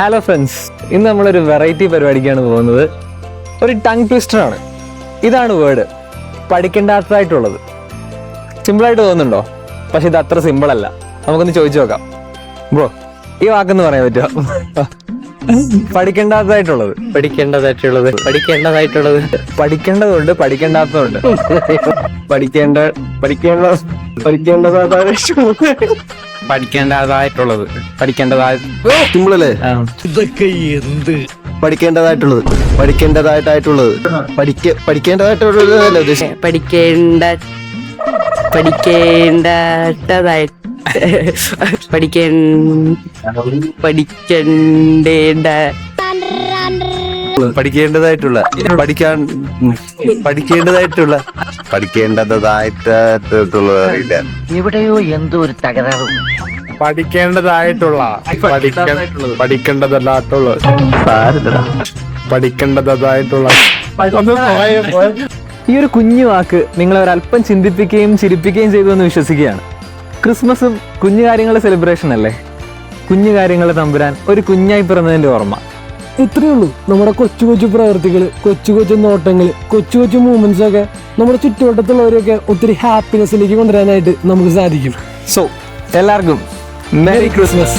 Hello friends ഇന്ന് നമ്മളൊരു variety പരിപാടിക്കാണ് പോകുന്നത്. ഒരു ടങ് ട്വിസ്റ്റർ ആണ്. ഇതാണ് വേർഡ് പഠിക്കേണ്ടാത്തതായിട്ടുള്ളത് സിമ്പിളായിട്ട് തോന്നുന്നുണ്ടോ? പക്ഷെ ഇത് അത്ര സിമ്പിളല്ല നമുക്കൊന്ന് ചോദിച്ചു നോക്കാം. ബ്രോ ഈ വാക്കെന്ന് പറയാൻ പറ്റുമോ പഠിക്കേണ്ടാത്തതായിട്ടുള്ളത് പഠിക്കേണ്ടതായിട്ടുള്ളത്. പഠിക്കേണ്ടതായിട്ടുള്ളത്. പഠിക്കേണ്ടതുണ്ട് പഠിക്കേണ്ടാത്തതുണ്ട്. പഠിക്കേണ്ട പഠിക്കേണ്ട പഠിക്കേണ്ടതായിട്ടുള്ളത് പഠിക്കേണ്ടതായിട്ടുള്ളത്. പഠിക്കേണ്ടതായ സിമ്പിളല്ലേ? പഠിക്കേണ്ടതായിട്ടുള്ളത്. പഠിക്കേണ്ടതായിട്ടായിട്ടുള്ളത്. പഠിക്ക പഠിക്കേണ്ടതായിട്ടുള്ളതല്ല ഉദ്ദേശം പഠിക്കേണ്ട പഠിക്കേണ്ടതായി പഠിക്കേ പഠിക്കേണ്ട പഠിക്കേണ്ടതായിട്ടുള്ള പഠിക്കാൻ പഠിക്കേണ്ടതായിട്ടുള്ള. പഠിക്കേണ്ടതായിട്ടുള്ള. എവിടെയോ എന്തോ ഒരു തകരാറ്. പഠിക്കേണ്ടതായിട്ടുള്ള പഠിക്കേണ്ടതല്ലാത്തുള്ള. പഠിക്കേണ്ടതായിട്ടുള്ള. ഈ ഒരു കുഞ്ഞു വാക്ക് നിങ്ങളെ ഒരല്പം ചിന്തിപ്പിക്കുകയും ചിരിപ്പിക്കുകയും ചെയ്തു എന്ന് വിശ്വസിക്കുകയാണ്. ക്രിസ്മസും കുഞ്ഞു കാര്യങ്ങളുടെ സെലിബ്രേഷൻ അല്ലേ? കുഞ്ഞു കാര്യങ്ങളെ തമ്പുരാൻ ഒരു കുഞ്ഞായി പിറന്നതിന്റെ ഓർമ്മ. ഇത്രയേ ഉള്ളൂ. നമ്മുടെ കൊച്ചു കൊച്ചു പ്രവർത്തികൾ കൊച്ചു കൊച്ചു നോട്ടങ്ങൾ കൊച്ചു കൊച്ചു മൂമെന്റ്സ് ഒക്കെ നമ്മുടെ ചുറ്റുവട്ടത്തുള്ളവരെയൊക്കെ ഒത്തിരി ഹാപ്പിനെസ്സിലേക്ക് കൊണ്ടുവരാനായിട്ട് നമുക്ക് സാധിക്കും. സോ എല്ലാവർക്കും മെറി ക്രിസ്മസ്